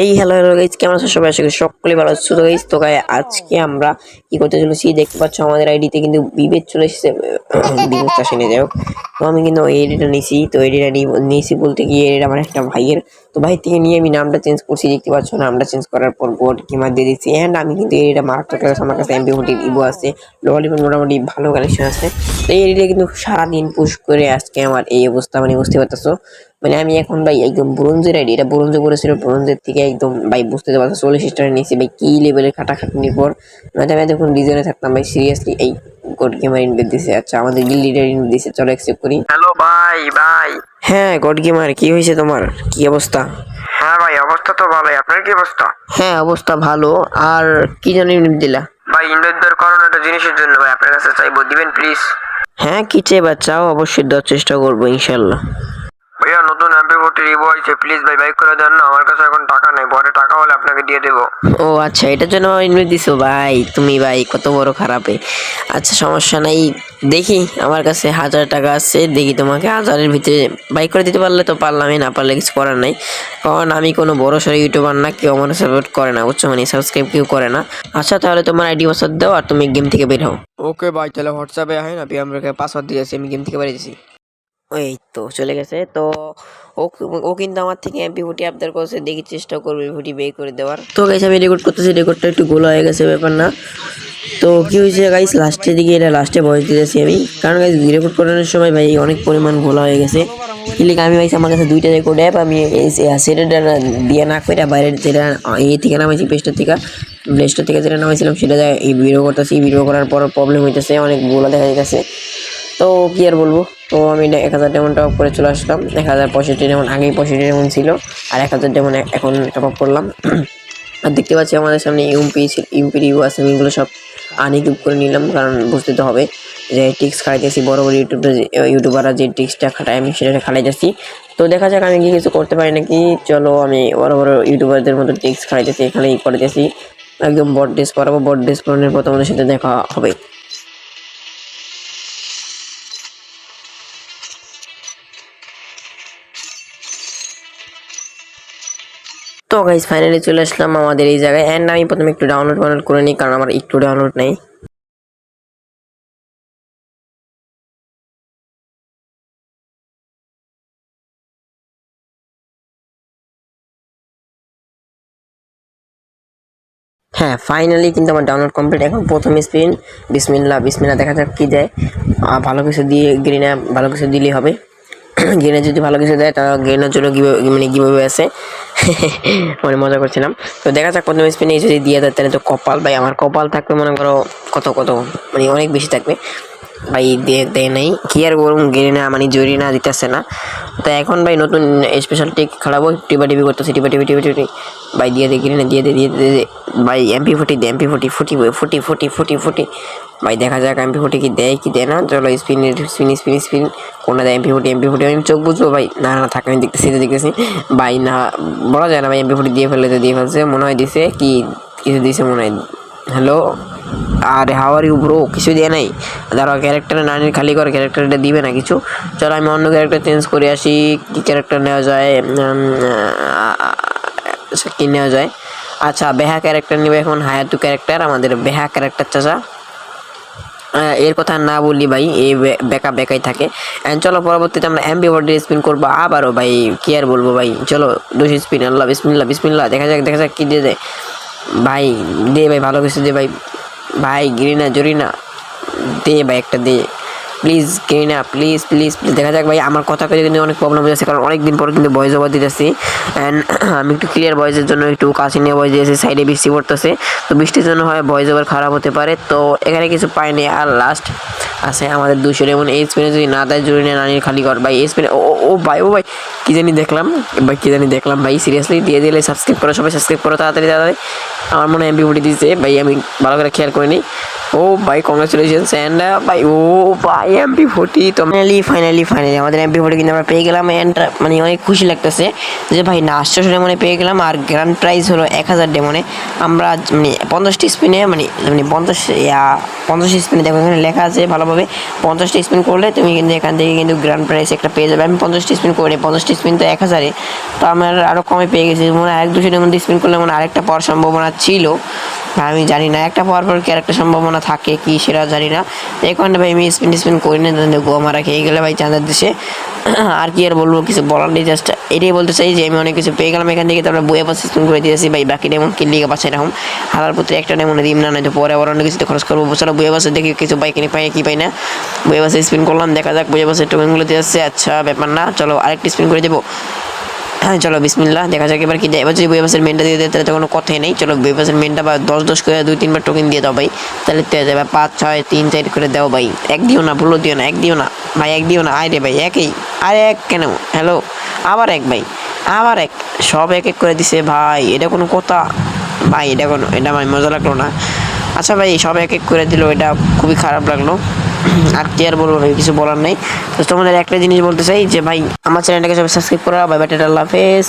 এই hello hello guys কেমন আছো? সবাই আশা করি সকলে ভালো আছো। তো গাইজ তো গাই আজকে আমরা কি করতে চলেছি? দেখতে পাচ্ছ আমাদের আইডিতে কিন্তু বিভেদ চলে এসেছে। বিভেদ চাষে নিয়ে যাই হোক। তো আমি কিন্তু ওই এডিটা নিয়েছি তো এডিটা নিয়েছি বলতে গিয়ে এটা আমার একটা ভাইয়ের। তো ভাই, থেকে নিয়ে আমি নামটা চেঞ্জ করছি, দেখতে পাচ্ছ। নামটা চেঞ্জ করার পর গোড কিমার দিয়ে দিচ্ছি। অ্যান্ড আমি কিন্তু এডিটা মারাত্মক আমার কাছে এমপি ফোর্টির ইবো আছে। ললিপপ মোটামুটি ভালো কালেকশন আছে। তো এই এডিটা কিন্তু সারাদিন পুশ করে আজকে আমার এই অবস্থা মানে বুঝতে পারতেছো? মানে আমি এখন ভাই একদম ব্রোঞ্জের আইডি এটা ব্রোঞ্জে করেছিল ব্রোঞ্জের থেকে একদম ভাই বুঝতে পারছ চল্লিশ স্টারে নিয়েছি ভাই কি লেভেলের খাটাখাটনির পর। মানে আমি দেখুন ডিজাইনে থাকতাম ভাই সিরিয়াসলি এই গড গেমার ইনভেট দিছে। আচ্ছা আমাদের গিল লিডার ইনভেট দিছে চলো অ্যাকসেপ্ট করি। হ্যালো ভাই ভাই। হ্যাঁ গড গেমার কি হয়েছে তোমার? কি অবস্থা? হ্যাঁ ভাই অবস্থা তো ভালোই। আপনার কি অবস্থা? হ্যাঁ অবস্থা ভালো। আর কি জন্য ইনভেট দিলা? ভাই ইনভাইট দেওয়ার কারণ একটা জিনিসের জন্য ভাই আপনার কাছে চাইব দিবেন প্লিজ হ্যাঁ কি চেয়ে বাচ্চাও অবশ্যই দেওয়ার চেষ্টা করব ইনশাল্লাহ এমপি আছে প্লিজ ভাই বাইক করে দেন না আমার কাছে এখন টাকা নেই পরে টাকা হলে আপনাকে দিয়ে দেবো। ও আচ্ছা এটার জন্য ইনভাইট দিছো? ভাই তুমি ভাই কত বড় খারাপে। আচ্ছা সমস্যা নাই দেখি আমার কাছে হাজার টাকা আছে দেখি তোমাকে হাজারের ভিতরে বাই করে দিতে পারলে তো পারলামই না পারলে কিছু করার নাই। কারণ আমি কোনো বড় সড়ো ইউটিউবার না কেউ আমার সাপোর্ট করে না বুঝছ? মানে সাবস্ক্রাইব কেউ করে না। আচ্ছা তাহলে তোমার আইডি পাসওয়ার্ড দাও আর তুমি গেম থেকে বের হও। ওকে ভাই তাহলে হোয়াটসঅ্যাপে হয় না আমি আমাকে পাসওয়ার্ড দিয়ে আমি গেম থেকে বেরিয়েছি ওই তো চলে গেছে। তো ও ও কিন্তু আমার থেকে এমপি ফুটি আবদার করছে, দেখি চেষ্টা করবে ফুটি বের করে দেওয়ার। তো গাইস আমি রেকর্ড করতেছি রেকর্ডটা একটু গোলা হয়ে গেছে, ব্যাপার না। তো কী হয়েছে গাইস লাস্টের দিকে এটা লাস্টে ভয়েস দিতেছি আমি। কারণ গাইস রেকর্ড করানোর সময় ভাই অনেক পরিমাণ গোলা হয়ে গেছে। কিলিক আমি ভাইস আমার কাছে দুইটা রেকর্ড অ্যাপ আমি সেটা দিয়ে না করে বাইরের যেটা ইয়ে থেকে নামাইছি পেস্টার থেকে। প্লে স্টোর থেকে যেটা নামাইছিলাম, সেটা এই ভিডিও করতেছি। ভিডিও করার পর প্রবলেম হইতেছে, অনেক গোলা দেখা যাইতেছে। তো কি আর বলব? তো আমি এক হাজার ডেমন টপ করে চলে আসলাম। এক হাজার পঁয়ষট্টি ডেমন আগেই পঁয়ষট্টি ডেমন ছিল। আর এক হাজার ডেমন এখন টপ আপ করলাম। আর দেখতে পাচ্ছি আমাদের সামনে ইউপি ইউপি রিভিউ আছে এগুলো সব আনি আনইউটিউব করে নিলাম, কারণ বুঝতে তো হবে যে টিক্স খাইতেছি বড় বড় ইউটিউবে ইউটিউবাররা যে টিক্সটা খাটায়, আমি সেটা খাটাইতেছি। তো দেখা যাক আমি কি কিছু করতে পারি নাকি। চলো আমি বড় বড় ইউটিউবারদের মতো টিক্স খাইতেছি এখানেই করতেছি একদম বড ড্রেস পরাবো বড ড্রেস পরানোর পর তোমাদের সাথে দেখা হবে। তো গাইজ ফাইনালি চলে আসলাম আমাদের এই জায়গায়। অ্যান্ড আমি প্রথমে একটু ডাউনলোড ডাউনলোড করে নিই, কারণ আমার একটু ডাউনলোড নেই। হ্যাঁ ফাইনালি কিন্তু আমার ডাউনলোড কমপ্লিট এখন প্রথম স্ক্রিন বিসমিল্লা বিসমিল্লা দেখা যাক কী দেয়। ভালো কিছু দিয়ে গ্রিনে ভালো কিছু দিলেই হবে। গ্রেনের যদি ভালো কিছু দেয়, তাহলে গ্রেনের জন্য মানে কীভাবে আছে। মানে মজা করছিলাম। তো দেখা যাক প্রথম স্পিনে যদি দিয়ে দেয়, তাহলে তো কপাল। ভাই, আমার কপাল থাকবে, মনে করো, কত কত মানে অনেক বেশি থাকবে। ভাই দিয়ে দেয় নাই। কি আর করুন না মানে জরি না, দিতেছে না। তো এখন ভাই, নতুন স্পেশাল টেক খাড়াবো টিপা টিপি করতেছে, টিপা টিপি টিপি টিপি। ভাই, দিয়ে দে দিয়ে দে দিয়ে দে দিয়ে দে। ভাই এমপি ফুটি দে এমপি ফুটি ফুটি ফুটি ফুটি ফুটি ফুটি। ভাই দেখা যাক এমপি ফুটি কি দেয় কি দেয় না। চলো স্পিন স্পিন স্পিন স্পিন কোনটা দেয় এমপি ফুটি এমপি ফুটি আমি চোখ বুঝব ভাই। না না থাক আমি দেখতেছি দেখতেছি। ভাই না বলা যায় না ভাই এমপি ফুটি দিয়ে ফেলে তো দিয়ে ফেলছে। মনে হয় দিছে কি কিছু দিছে মনে হয়। হ্যালো আরে হাওয়ার ইউ ব্রো কিছু দিয়ে নাই। দাঁড়াও ক্যারেক্টারে নানির খালি করে ক্যারেক্টারটা দিবে না কিছু? চলো আমি অন্য ক্যারেক্টার চেঞ্জ করে আসি। কী ক্যারেক্টার নেওয়া যায়? আচ্ছা, কী নেওয়া যায়? আচ্ছা বেহা ক্যারেক্টার নেবে এখন হায়াতু ক্যারেক্টার আমাদের বেহা ক্যারেক্টার চাচা। এর কথা না বলি ভাই, এই বেকা বেকাই থাকে। অ্যান্ড চলো পরবর্তীতে আমরা এমবি বডি স্পিন করব আবারও ভাই, কি আর বলব ভাই, চলো দুশ স্পিন আল্লাহ বিসমিল্লা বিসমিল্লা দেখা যাক দেখা যাক কি দিয়ে দেয়। ভাই, দে ভাই, ভালো কিছু দে ভাই। ভাই গিরিনা জরিনা, দে ভাই একটা দে। প্লিজ গিরিনা প্লিজ প্লিজ প্লিজ, দেখা যাক ভাই, আমার কথা করে কিন্তু অনেক প্রবলেম হয়ে যাচ্ছে, কারণ অনেক দিন পর কিন্তু ভয়েস ওভার দিতেছি। অ্যান্ড আমি একটু ক্লিয়ার ভয়েসের জন্য একটু কাছে নিয়ে ভয়েস দিয়েছি সাইডে বৃষ্টি পড়তেছে। তো বৃষ্টির জন্য হয় ভয়েস ওভার খারাপ হতে পারে। তো এখানে কিছু পাইনি, আর লাস্ট আছে আমাদের দুশো এবং এই স্পিনে যদি না দেয় জুড়ে নিয়ে নানির খালি ঘর। ভাই, এই স্পিনে ও ও, ভাই ও ভাই কি জানি দেখলাম ভাই কি জানি দেখলাম ভাই সিরিয়াসলি দিয়ে দিলে সাবস্ক্রাইব করো সবাই সাবস্ক্রাইব করো তাড়াতাড়ি তাড়াতাড়ি। আমার মনে হয় এমপি ফুটি দিয়েছে ভাই আমি ভালো করে খেয়াল করিনি। ও ভাই কংগ্রেচুলেশনস অ্যান্ড ভাই ও ভাই এমপি ফোর্টি তো ফাইনালি ফাইনালি ফাইনালি আমাদের এমপি ফোর্টি কিন্তু আমরা পেয়ে গেলাম অ্যান্ড মানে অনেক খুশি লাগতেছে যে ভাই না আটশোশো ডেমনে পেয়ে গেলাম আর গ্র্যান্ড প্রাইজ হলো এক হাজার ডেমনে আমরা মানে পঞ্চাশটি স্পিনে মানে মানে পঞ্চাশ পঞ্চাশটি স্পিনে দেখো এখানে লেখা আছে ভালোভাবে পঞ্চাশটি স্পিন করলে তুমি কিন্তু এখান থেকে কিন্তু গ্র্যান্ড প্রাইজ একটা পেয়ে যাবে। আমি পঞ্চাশ পঞ্চাশটি স্পিন করে পঞ্চাশটি স্পিন তো এক হাজারে। তো আমার আরও কমে পেয়ে গেছি। মনে হয় এক দুশো মধ্যে স্পিন করলে মনে আরেকটা পাওয়ার সম্ভাবনা ছিল। আমি জানি না, একটা পর কি আরেকটা সম্ভাবনা থাকে, কি সেটা জানি না। তো এই ভাই, আমি স্পিন স্পিন করি না গোয়া মারা খেয়ে গেলে ভাই চাঁদের দেশে আর কি আর বলব, কিছু বলার নেই জাস্ট এটাই বলতে চাই যে, আমি অনেক কিছু পেয়ে গেলাম এখান থেকে, তারপরে বইয়ে পাশে স্পিন করে দিয়েছি। ভাই, বাকি ডেমন কিনলে পাচ্ছে এরকম হালার প্রতি একটা ডেমনে দিম না, নয়তো পরে আবার অনেক কিছুতে খরচ করব। চলো বইয়ে পাশে দেখি কিছু বাইক কিনে, পাই কি পাই না। বইয়ে পাশে স্পিন করলাম, দেখা যাক, বইয়ে পাশে টোকেনগুলো দিয়ে আসছে আচ্ছা ব্যাপার না, চলো আরেকটি স্পিন করে দেবো। হ্যাঁ চলো, বিসমিল্লাহ, দেখা যাক এবার কি দেয়। এবার যদি বইবাসের মেনটা দিয়ে দেয়, তাহলে তো কোনো কথাই নেই। চলো বইবাসের মেনটা বা দশ দশ করে দুই তিনবার টোকেন দিয়ে দাও ভাই। তাহলে পেয়ে যাবে পাঁচ, ছয়, তিন, চার করে দাও ভাই। এক দিও না ভুলো দিও না, এক দিও না। ভাই, এক দিও না আয় রে ভাই, একই। আরে এক কেন? হ্যালো আবার এক ভাই, আবার এক। সব এক এক করে দিছে ভাই, এটা কোনো কথা? ভাই, এটা কোনো এটা ভাই মজা লাগল না। আচ্ছা ভাই, সব এক এক করে দিল, এটা খুবই খারাপ লাগল। আর কি আর বলব ভাই কিছু বলার নেই। তো তোমাদের একটা জিনিস বলতে চাই যে, ভাই, আমার চ্যানেলটাকে সবাই সাবস্ক্রাইব করা বাই বাই টাটা, আল্লাহ হাফেজ।